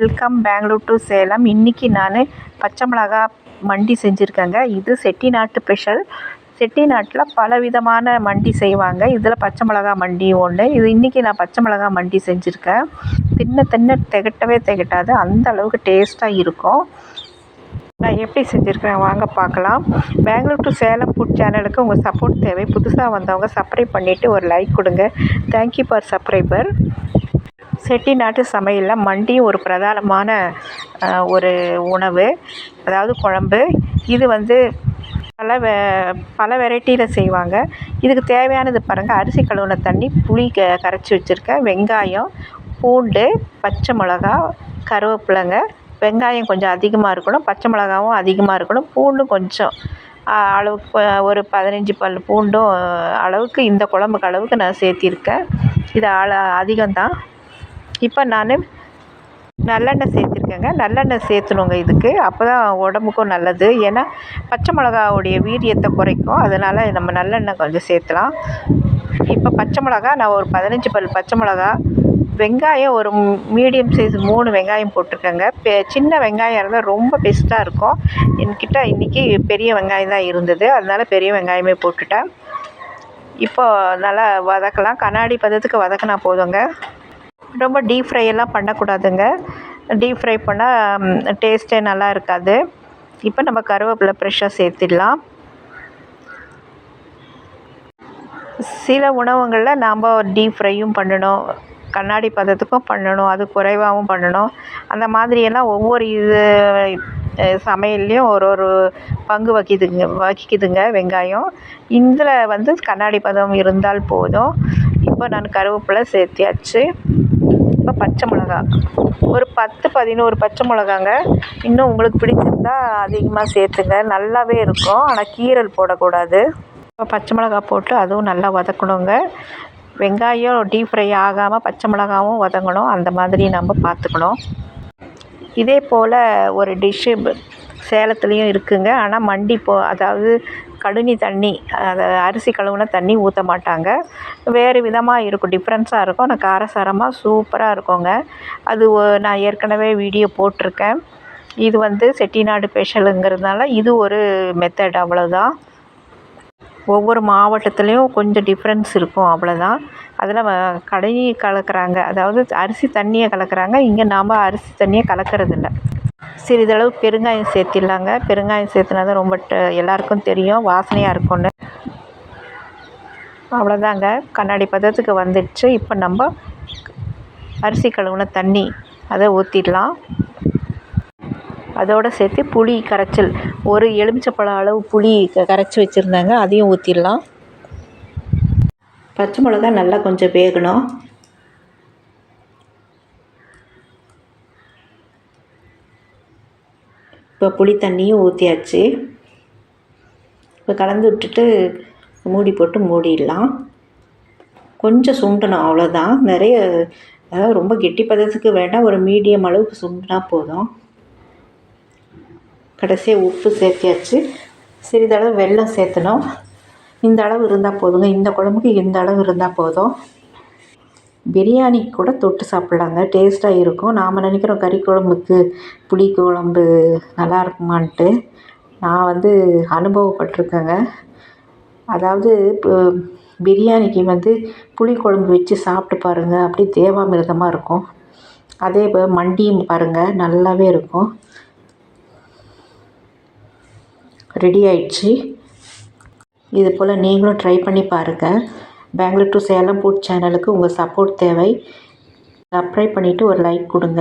Welcome Bangalore to Salem. இன்றைக்கி நான் பச்சை மிளகா மண்டி செஞ்சுருக்கேங்க. இது செட்டிநாட்டு ஸ்பெஷல். செட்டிநாட்டில் பல விதமான மண்டி செய்வாங்க. இதில் பச்சை மிளகா மண்டி ஒன்று இது இன்றைக்கி நான் பச்சை மிளகா மண்டி செஞ்சுருக்கேன். தின்ன தின்ன திகட்டவே திகட்டாது. அந்த அளவுக்கு டேஸ்ட்டாக இருக்கும். நான் எப்படி செஞ்சுருக்கேன்? வாங்க பார்க்கலாம். பெங்களூர் டு சேலம் ஃபுட் சேனலுக்கு உங்கள் சப்போர்ட் தேவை. புதுசாக வந்தவங்க சப்ஸ்கிரைப் பண்ணிவிட்டு ஒரு லைக் கொடுங்க. தேங்க்யூ ஃபார் சப்ஸ்கிரைபர் செட்டிநாட்டு சமையலில் மண்டியும் ஒரு பிரதானமான ஒரு உணவு. அதாவது குழம்பு. இது வந்து பல வெ பல வெரைட்டியில் செய்வாங்க. இதுக்கு தேவையானது பாருங்கள் அரிசி கழுவின தண்ணி புளி க கரைச்சி வச்சுருக்கேன் வெங்காயம் பூண்டு பச்சை மிளகா கருவேப்பிலைங்க. வெங்காயம் கொஞ்சம் அதிகமாக இருக்கணும். பச்சை மிளகாவும் அதிகமாக இருக்கணும். பூண்டும் கொஞ்சம் அளவுக்கு ஒரு பதினஞ்சு பல் பூண்டும் அளவுக்கு இந்த குழம்புக்கு அளவுக்கு நான் சேர்த்திருக்கேன். இது அள அதிகம்தான். இப்போ நான் நல்லெண்ணெய் சேர்த்துருக்கேங்க. நல்லெண்ணெய் சேர்த்துணுங்க இதுக்கு. அப்போ தான் உடம்புக்கும் நல்லது. ஏன்னா பச்சை மிளகாவுடைய வீரியத்தை குறைக்கும். அதனால் நம்ம நல்லெண்ணெய் கொஞ்சம் சேர்த்துலாம். இப்போ பச்சை மிளகா நான் ஒரு பதினஞ்சு பல் பச்சை மிளகா வெங்காயம் ஒரு மீடியம் சைஸ் மூணு வெங்காயம் போட்டிருக்கேங்க. பெ சின்ன வெங்காயம் இருந்தால் ரொம்ப பெஸ்ட்டாக இருக்கும். என்கிட்ட இன்றைக்கி பெரிய வெங்காயம் தான் இருந்தது. அதனால் பெரிய வெங்காயமே போட்டுட்டேன். இப்போ நல்லா வதக்கலாம். கண்ணாடி பதத்துக்கு வதக்கினா போதுங்க. ரொம்ப டீப் ஃப்ரை எல்லாம் பண்ணக்கூடாதுங்க. டீப் ஃப்ரை பண்ணால் டேஸ்ட்டே நல்லா இருக்காது. இப்போ நம்ம கருவேப்பிலை ஃப்ரெஷ்ஷாக சேர்த்திடலாம். சில உணவுகளில் நாம் டீப் ஃப்ரையும் பண்ணணும். கண்ணாடி பதத்துக்கும் பண்ணணும். அது குறைவாகவும் பண்ணணும். அந்த மாதிரியெல்லாம் ஒவ்வொரு இது சமையல்லையும் ஒரு ஒரு பங்கு வகிக்குதுங்க வகிக்குதுங்க வெங்காயம். இதில் வந்து கண்ணாடி பதம் இருந்தால் போதும். இப்போ நான் கருவேப்பிலை சேர்த்தியாச்சு. இப்போ பச்சை மிளகா. ஒரு பத்து பதினோரு பச்சை மிளகாங்க. இன்னும் உங்களுக்கு பிடிச்சிருந்தா அதிகமாக சேர்த்துங்க. நல்லாவே இருக்கும். ஆனால் கீரல் போடக்கூடாது. இப்போ பச்சை மிளகா போட்டு அதுவும் நல்லா வதக்கணுங்க. வெங்காயம் டீப் ஃப்ரை ஆகாமல் பச்சை மிளகாவும் வதங்கணும். அந்த மாதிரி நம்ம பார்த்துக்கணும். இதே போல் ஒரு டிஷ்ஷு சேலத்துலேயும் இருக்குங்க. ஆனால் மண்டி போ அதாவது கடுனி தண்ணி அதை அரிசி கழுவுன தண்ணி ஊற்ற மாட்டாங்க. வேறு விதமாக இருக்கும் டிஃப்ரென்ஸாக இருக்கும். ஆனால் காரசாரமாக சூப்பராக இருக்குங்க. அது நான் ஏற்கனவே வீடியோ போட்டிருக்கேன். இது வந்து செட்டிநாடு ஸ்பெஷலுங்கிறதுனால இது ஒரு மெத்தட் அவ்வளோதான் ஒவ்வொரு மாவட்டத்துலேயும் கொஞ்சம் டிஃப்ரென்ஸ் இருக்கும் அவ்வளோதான் அதில் கடையை கலக்கிறாங்க. அதாவது அரிசி தண்ணியை கலக்கிறாங்க. இங்கே நாம் அரிசி தண்ணியை கலக்கிறதில்ல. சிறிதளவு பெருங்காயம் சேர்த்திடலாங்க. பெருங்காயம் சேர்த்துனா தான் ரொம்ப ட எல்லாருக்கும் தெரியும். வாசனையாக இருக்கும்னு. அவ்வளோதாங்க கண்ணாடி பதத்துக்கு வந்துடுச்சு. இப்போ நம்ம அரிசி கழுவுன தண்ணி அதை ஊற்றிடலாம் அதோடு சேர்த்து புளி கரைச்சல். ஒரு எலுமிச்சப்பழம் அளவு புளி க கரைச்சி வச்சுருந்தாங்க. அதையும் ஊற்றிடலாம் பச்சை மிளகா நல்லா கொஞ்சம் வேகணும். இப்போ புளி தண்ணியும் ஊற்றியாச்சு இப்போ கலந்து விட்டுட்டு மூடி போட்டு மூடிடலாம். கொஞ்சம் சுண்டணும் அவ்வளோதான். நிறைய அதாவது ரொம்ப கெட்டி பதத்துக்கு வேண்டாம். ஒரு மீடியம் அளவுக்கு சுண்டினா போதும். கடைசியாக உப்பு சேர்த்தியாச்சு. சிறிதளவு வெல்லம் சேர்த்தணும். இந்த அளவு இருந்தால் போதுங்க. இந்த குழம்புக்கு இந்த அளவு இருந்தால் போதும். பிரியாணி கூட தொட்டு சாப்பிட்லாங்க. டேஸ்ட்டாக இருக்கும். நாம் நினைக்கிறோம் கறி குழம்புக்கு புளி குழம்பு நல்லா இருக்குமான்ட்டு. நான் வந்து அனுபவப்பட்டிருக்கேங்க. அதாவது இப்போ பிரியாணிக்கு வந்து புளி குழம்பு வச்சு சாப்பிட்டு பாருங்கள் அப்படியே தேவாமிர்தமாக இருக்கும். அதே இப்போ மண்டியும் பாருங்கள் நல்லாவே இருக்கும். ரெடி ஆயிடுச்சு. இது போல் நீங்களும் ட்ரை பண்ணி பாருங்கள் பெங்களூர் டு சேலம் ஃபுட் சேனலுக்கு உங்கள் சப்போர்ட் தேவை. சப்ஸ்கிரைப் பண்ணிவிட்டு ஒரு லைக் கொடுங்க.